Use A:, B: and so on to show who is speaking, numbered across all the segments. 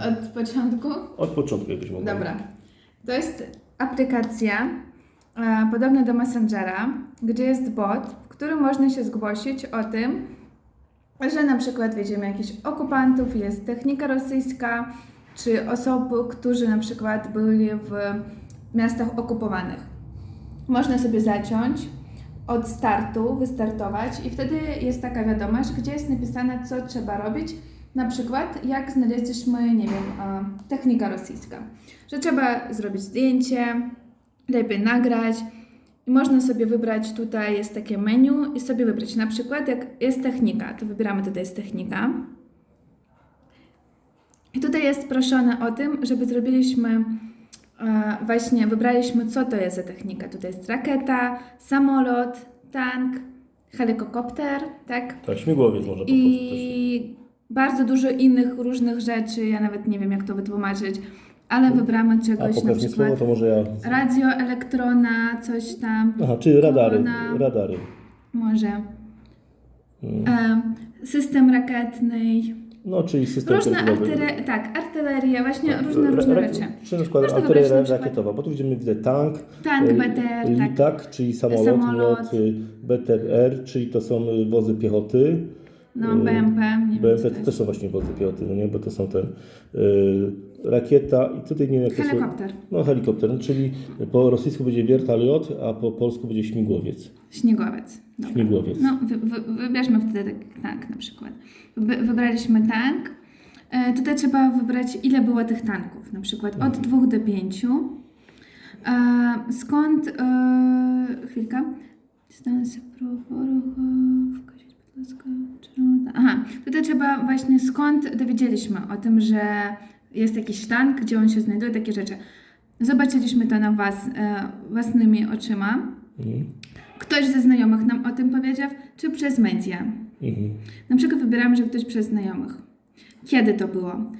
A: Od początku?
B: Od początku, jakbyś mogła.
A: Dobra. To jest aplikacja e, podobna do Messengera, gdzie jest bot, w którym można się zgłosić o tym, że na przykład wiedziemy jakichś okupantów, jest technika rosyjska, czy osoby, którzy na przykład byli w miastach okupowanych. Można sobie zacząć od startu, wystartować i wtedy jest taka wiadomość, gdzie jest napisane, co trzeba robić. Na przykład, jak znaleźliśmy, nie wiem, technika rosyjska, że trzeba zrobić zdjęcie, lepiej nagrać i można sobie wybrać, tutaj jest takie menu i sobie wybrać, na przykład jak jest technika, to wybieramy tutaj jest technika. I tutaj jest proszone o tym, żeby zrobiliśmy właśnie, wybraliśmy co to jest za technika. Tutaj jest rakieta, samolot, tank, helikopter, tak?
B: Tak, śmigłowiec może po.
A: I bardzo dużo innych różnych rzeczy, ja nawet nie wiem jak to wytłumaczyć, ale wybramy
B: A
A: czegoś na
B: pokaż mi
A: przykład
B: słowo, to może ja...
A: radio, elektrona, coś tam,
B: Aha, czyli radary,
A: Korona.
B: radary.
A: może
B: Mm.
A: e, system rakietny,
B: No, czyli system
A: różne artyre, tak, artyleria, właśnie
B: Tak,
A: różne, różne rzeczy.
B: Czy na przykład artyleria
A: na przykład-
B: rakietowa, bo tu widzimy, widzę tank,
A: Tank,
B: e,
A: BTR, tak.
B: litak, czyli samolot,
A: Samolot.
B: lot, y, BTR, czyli to są y, wozy piechoty.
A: No, BMP, nie
B: BMP to
A: to
B: też są właśnie piechoty, no nie, bo to są te y, rakieta i tutaj nie wiem jak to są.
A: Helikopter,
B: No helikopter, no, czyli po rosyjsku będzie wiertaliot, a po polsku będzie śmigłowiec.
A: śmigłowiec. Dobra.
B: Śmigłowiec.
A: No, wy, wy, wybierzmy wtedy tak- tank na przykład. Wy, wybraliśmy tank. E, tutaj trzeba wybrać, ile było tych tanków. Na przykład od 2 do 5. E, skąd. E, wskazać podlaska, czerwona- Aha, tutaj trzeba właśnie skąd dowiedzieliśmy o tym, że jest jakiś tank, gdzie on się znajduje, takie rzeczy. Zobaczyliśmy to na was e, własnymi oczyma.
B: Mhm.
A: Ktoś ze znajomych nam o tym powiedział, czy przez media.
B: Mhm.
A: Na przykład wybieramy, że ktoś przez znajomych. Kiedy to było?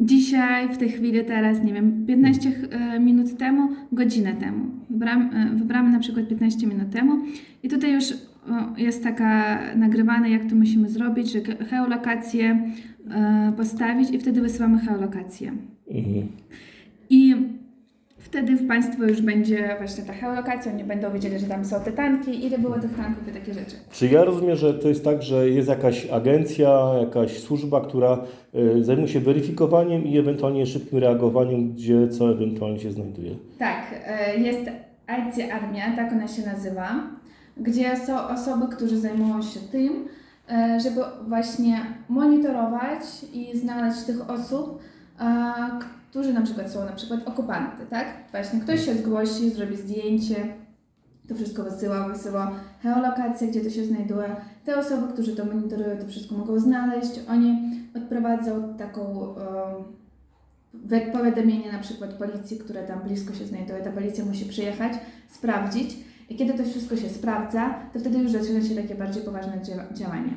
A: Dzisiaj, w tej chwili, teraz, nie wiem, 15 e, minut temu, godzinę temu. Wybram, e, wybramy na przykład 15 minut temu i tutaj już jest taka nagrywane, jak to musimy zrobić, że ge- geolokację e, postawić i wtedy wysyłamy geolokację.
B: Mhm.
A: I wtedy w Państwu już będzie właśnie ta geolokacja, oni będą wiedzieli, że tam są te tanki, ile było tych tanków i takie rzeczy.
B: Czy ja rozumiem, że to jest tak, że jest jakaś agencja, jakaś służba, która y, zajmuje się weryfikowaniem i ewentualnie szybkim reagowaniem, gdzie co ewentualnie się znajduje?
A: Tak, e, jest IT Armia, tak ona się nazywa, gdzie są osoby, które zajmują się tym, e, żeby właśnie monitorować i znaleźć tych osób, którzy na przykład są na przykład okupanty, tak? Właśnie ktoś się zgłosi, zrobi zdjęcie, to wszystko wysyła, wysyła geolokację, gdzie to się znajduje. Te osoby, którzy to monitorują, to wszystko mogą znaleźć. Oni odprowadzą taką e, powiadomienie na przykład policji, które tam blisko się znajduje. Ta policja musi przyjechać, sprawdzić. I kiedy to wszystko się sprawdza, to wtedy już zaczyna się takie bardziej poważne dzia- działanie.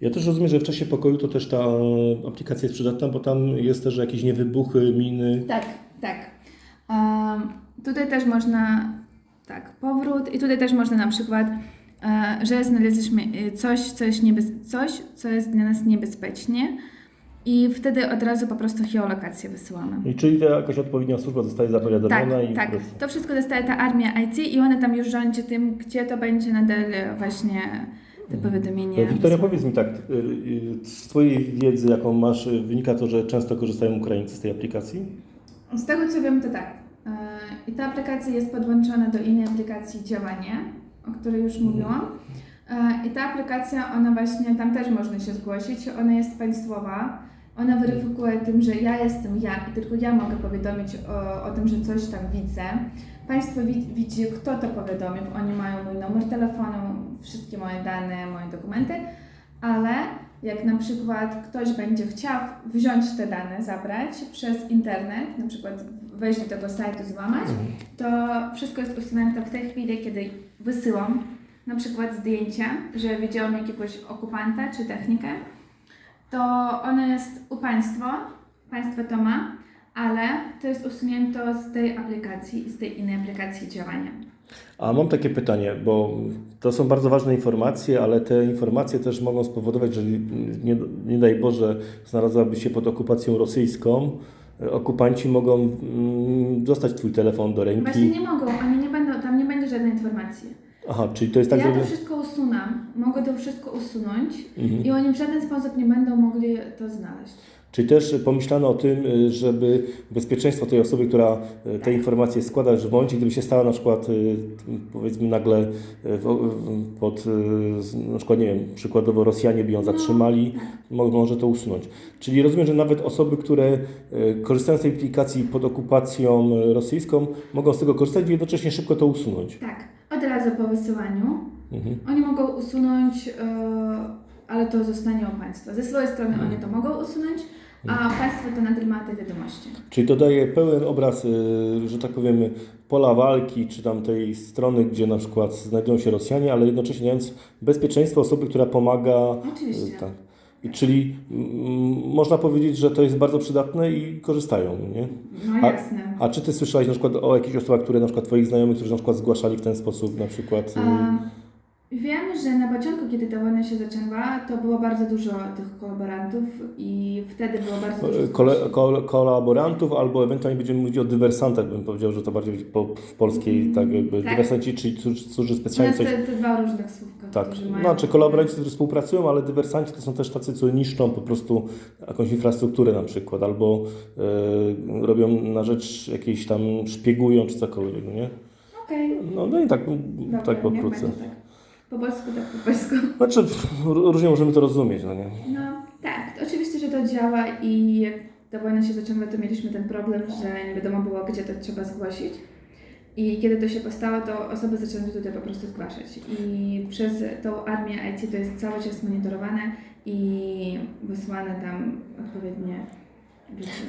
B: Ja też rozumiem, że w czasie pokoju to też ta e, aplikacja jest przydatna, bo tam jest też jakieś niewybuchy, miny.
A: Tak, tak. Em, tutaj też można, tak, powrót i tutaj też można na przykład, e, że znaleźliśmy e, coś, co jest, niebez, coś, co jest dla nas niebezpiecznie i wtedy od razu po prostu geolokację wysyłamy.
B: I czyli ta jakaś odpowiednia służba zostaje
A: Tak,
B: zapowiadamiona i
A: tak.
B: prostu...
A: To wszystko dostaje ta armia IT i ona tam już rządzi tym, gdzie to będzie nadal właśnie te powiadomienie.
B: E, Wiktoria, powiedz mi tak, y, z Twojej wiedzy, jaką masz, wynika to, że często korzystają Ukraińcy z tej aplikacji?
A: Z tego co wiem, to tak. E, I ta aplikacja jest podłączona do innej aplikacji działanie, o której już mówiłam. E, I ta aplikacja, ona właśnie, tam też można się zgłosić, ona jest państwowa. Ona weryfikuje tym, że ja jestem ja i tylko ja mogę powiadomić o, o tym, że coś tam widzę. Państwo wi- widzi, kto to powiadomił. Oni mają mój numer telefonu, wszystkie moje dane, moje dokumenty, ale jak na przykład ktoś będzie chciał wziąć te dane, zabrać przez internet, na przykład wejść do tego sajtu, złamać, to wszystko jest usunięte w tej chwili, kiedy wysyłam na przykład zdjęcia, że widziałam jakiegoś okupanta czy technikę, to ono jest u Państwa, Państwo to ma, ale to jest usunięte z tej aplikacji i z tej innej aplikacji działania.
B: A mam takie pytanie, bo to są bardzo ważne informacje, ale te informacje też mogą spowodować, że nie, nie daj Boże znalazłaby się pod okupacją rosyjską, okupanci mogą mm, dostać Twój telefon do
A: Właśnie
B: ręki.
A: nie mogą, oni nie będą, tam nie będzie żadnej informacji.
B: Aha, czyli to jest tak
A: ja to
B: zrobione.
A: wszystko to wszystko usunąć
B: Mhm.
A: i oni w żaden sposób nie będą mogli to znaleźć.
B: Czyli też pomyślano o tym, żeby bezpieczeństwo tej osoby, która y, te informacje składa, że w momencie, gdyby się stała na przykład, y, powiedzmy nagle w- pod, na przykład, nie wiem, przykładowo Rosjanie by ją zatrzymali, mo- może to usunąć. Czyli rozumiem, że nawet osoby, które korzystają z tej aplikacji pod okupacją rosyjską, mogą z tego korzystać i jednocześnie szybko to usunąć.
A: Tak, od razu po wysyłaniu.
B: Mhm.
A: Oni mogą usunąć, e, ale to zostanie u Państwa. Ze swojej strony
B: Mhm.
A: oni to mogą usunąć, a Państwo to nadal ma te wiadomości.
B: Czyli to daje pełen obraz, y, że tak powiem, pola walki, czy tam tej strony, gdzie na przykład znajdują się Rosjanie, ale jednocześnie dając bezpieczeństwo osoby, która pomaga.
A: Oczywiście.
B: y, Tak. I Czyli można powiedzieć, że to jest bardzo przydatne i korzystają, nie?
A: No
B: A-
A: jasne.
B: A czy ty słyszałeś na przykład o jakichś osobach, które na przykład twoich znajomych, którzy na przykład zgłaszali w ten sposób na przykład... y,
A: A, Wiem, że na początku, kiedy ta wojna się zaczęła, to było bardzo dużo tych kolaborantów i wtedy było bardzo dużo
B: Kole, kol, kolaborantów, albo ewentualnie będziemy mówić o dywersantach, bym powiedział, że to bardziej po, w polskiej, tak jakby,
A: Tak.
B: dywersanci, czyli którzy, którzy specjalnie coś...
A: te, te dwa różnych słówka,
B: Tak,
A: mają...
B: znaczy kolaboranci, którzy współpracują, ale dywersanci to są też tacy, co niszczą po prostu jakąś infrastrukturę na przykład, albo e, robią na rzecz jakiejś tam, szpiegują czy cokolwiek, no nie?
A: Okej,
B: No, no i tak,
A: dobra,
B: tak pokrótce.
A: Po polsku, tak po polsku.
B: Znaczy, różnie możemy to rozumieć, no nie?
A: No tak, oczywiście, że to działa i jak ta wojna się zaczęła, to mieliśmy ten problem, że nie wiadomo było, gdzie to trzeba zgłosić. I kiedy to się postało, to osoby zaczęły tutaj po prostu zgłaszać. I przez tą armię IT to jest cały czas monitorowane i wysłane tam odpowiednie.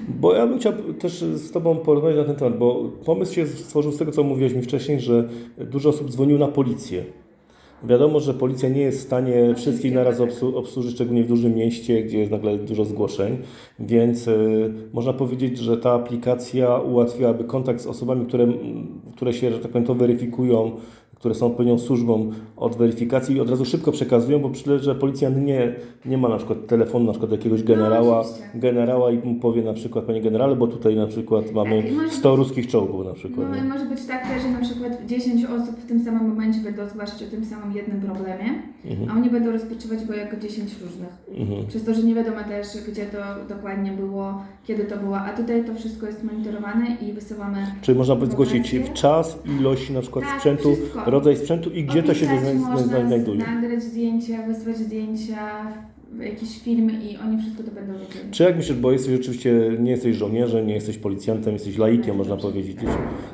B: Bo ja bym chciał też z Tobą porozmawiać na ten temat, bo pomysł się stworzył z tego, co mówiłeś mi wcześniej, że dużo osób dzwoniło na policję. Wiadomo, że policja nie jest w stanie wszystkich naraz obsu- obsłużyć, szczególnie w dużym mieście, gdzie jest nagle dużo zgłoszeń, więc y, można powiedzieć, że ta aplikacja ułatwiałaby kontakt z osobami, które, które się, że tak powiem, to weryfikują, które są odpowiednią służbą od weryfikacji i od razu szybko przekazują, bo przecież, że policjant nie, nie ma na przykład telefonu na przykład jakiegoś generała,
A: oczywiście.
B: generała i mu powie na przykład, panie generale, bo tutaj na przykład mamy
A: Tak, i może
B: 100 ruskich czołgów na przykład.
A: No może być tak też, że na przykład 10 osób w tym samym momencie będą zgłaszać o tym samym jednym problemie,
B: Mhm.
A: a oni będą rozpatrywać go jako 10 różnych.
B: Mhm.
A: Przez to, że nie wiadomo też, gdzie to dokładnie było, kiedy to było, a tutaj to wszystko jest monitorowane i wysyłamy
B: Czyli można by zgłosić
A: Informacje?
B: czas, ilość na przykład
A: Tak,
B: sprzętu,
A: wszystko.
B: Rodzaj sprzętu i gdzie to się
A: można,
B: znajduje.
A: nagrać zdjęcia, wysłać zdjęcia, jakiś film i oni wszystko to będą wiedzieli.
B: Czy jak myślisz, bo jesteś oczywiście, nie jesteś żołnierzem, nie jesteś policjantem, jesteś laikiem, można powiedzieć,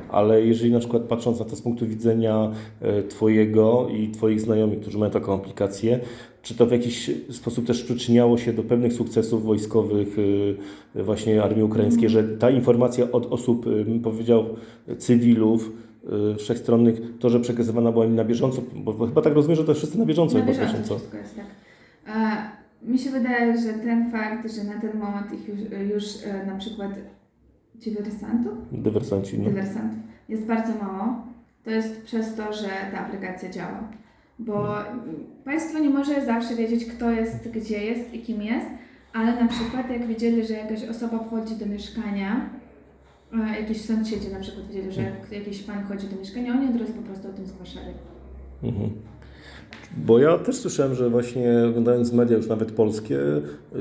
B: ale jeżeli na przykład patrząc na to z punktu widzenia e, Twojego i Twoich znajomych, którzy mają taką aplikację, czy to w jakiś sposób też przyczyniało się do pewnych sukcesów wojskowych e, właśnie armii ukraińskiej, że ta informacja od osób, e, bym powiedział, cywilów, wszechstronnych, to, że przekazywana była im na bieżąco, bo chyba tak rozumiem, że to wszyscy na bieżąco
A: Na bieżąco
B: co?
A: wszystko jest tak. E, mi się wydaje, że ten fakt, że na ten moment ich już, już e, na przykład dywersantów,
B: Dywersanci, no.
A: dywersantów jest bardzo mało, to jest przez to, że ta aplikacja działa. Bo państwo nie może zawsze wiedzieć, kto jest, gdzie jest i kim jest, ale na przykład jak widzieli, że jakaś osoba wchodzi do mieszkania, jakiś sąsiedzi na przykład widzieli, że jak jakiś pan wchodzi do mieszkania, oni od razu po prostu o tym zgłaszali.
B: Mhm. Bo ja też słyszałem, że właśnie oglądając media już nawet polskie,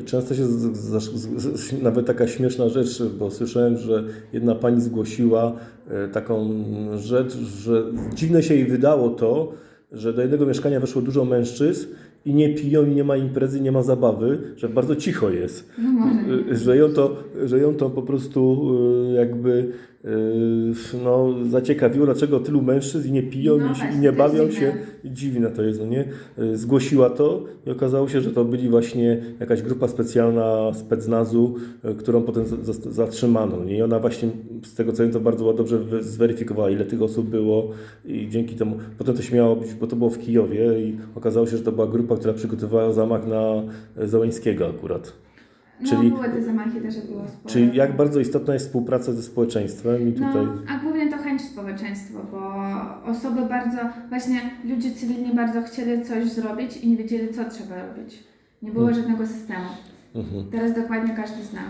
B: często się z, z, z, nawet taka śmieszna rzecz, bo słyszałem, że jedna pani zgłosiła e, taką rzecz, że dziwne się jej wydało to, że do jednego mieszkania weszło dużo mężczyzn i nie piją, i nie ma imprezy, nie ma zabawy, że bardzo cicho jest.
A: No może.
B: Y, że ją to, że ją to po prostu y, jakby y, no, zaciekawiło, dlaczego tylu mężczyzn nie piją
A: No
B: i, i nie bawią się.
A: dziwne.
B: To jest, no nie? Y, Zgłosiła to i okazało się, że to byli właśnie jakaś grupa specjalna specnazu, y, którą potem zatrzymano. Nie? I ona właśnie z tego co wiem, to bardzo dobrze zweryfikowała, ile tych osób było i dzięki temu, potem to się miało być, bo to było w Kijowie i okazało się, że to była grupa, która przygotowała zamach na Załęskiego akurat.
A: No
B: Czyli-
A: były te zamachy też, jak było sporo.
B: Czyli jak bardzo istotna jest współpraca ze społeczeństwem i tutaj...
A: No, a głównie to chęć społeczeństwa, bo osoby bardzo, właśnie ludzie cywilni bardzo chcieli coś zrobić i nie wiedzieli, co trzeba robić. Nie było
B: Mhm.
A: żadnego systemu.
B: Mhm.
A: Teraz dokładnie każdy zna.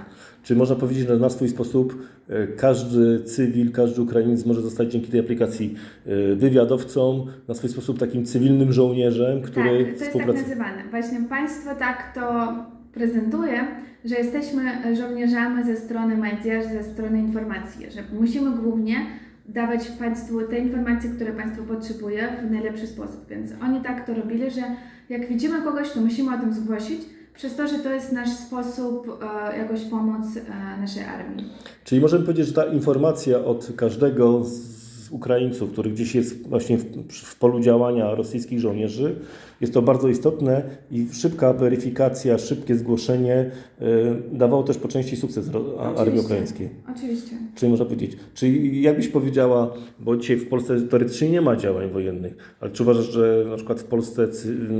B: Czyli można powiedzieć, że na swój sposób e, każdy cywil, każdy Ukrainiec może zostać dzięki tej aplikacji e, wywiadowcą, na swój sposób takim cywilnym żołnierzem, który
A: tak, to jest tak
B: współpracuje.
A: nazywane. Właśnie państwo tak to prezentuje, że jesteśmy żołnierzami ze strony media, ze strony informacji, że musimy głównie dawać Państwu te informacje, które Państwo potrzebuje w najlepszy sposób. Więc oni tak to robili, że jak widzimy kogoś, to musimy o tym zgłosić, przez to, że to jest nasz sposób e, jakoś pomóc e, naszej armii.
B: Czyli możemy powiedzieć, że ta informacja od każdego z Ukraińców, który gdzieś jest właśnie w, w polu działania rosyjskich żołnierzy, jest to bardzo istotne i szybka weryfikacja, szybkie zgłoszenie e, dawało też po części sukces a- armii
A: Oczywiście.
B: ukraińskiej.
A: Oczywiście.
B: Czyli można powiedzieć, czyli jakbyś powiedziała, bo dzisiaj w Polsce teoretycznie nie ma działań wojennych, ale czy uważasz, że na przykład w Polsce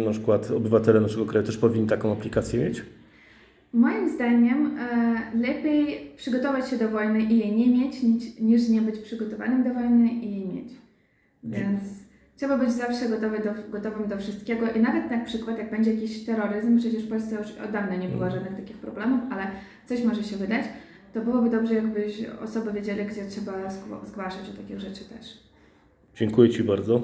B: na przykład obywatele naszego kraju też powinni taką aplikację mieć?
A: Moim zdaniem e, lepiej przygotować się do wojny i jej nie mieć, niż, nie być przygotowanym do wojny i jej mieć. Więc trzeba być zawsze gotowy do, gotowym do wszystkiego i nawet na przykład jak będzie jakiś terroryzm, przecież w Polsce już od dawna nie było
B: Mhm.
A: żadnych takich problemów, ale coś może się wydać, to byłoby dobrze, jakbyś osoby wiedzieli, gdzie trzeba zgła- zgłaszać o takich rzeczy też.
B: Dziękuję Ci bardzo.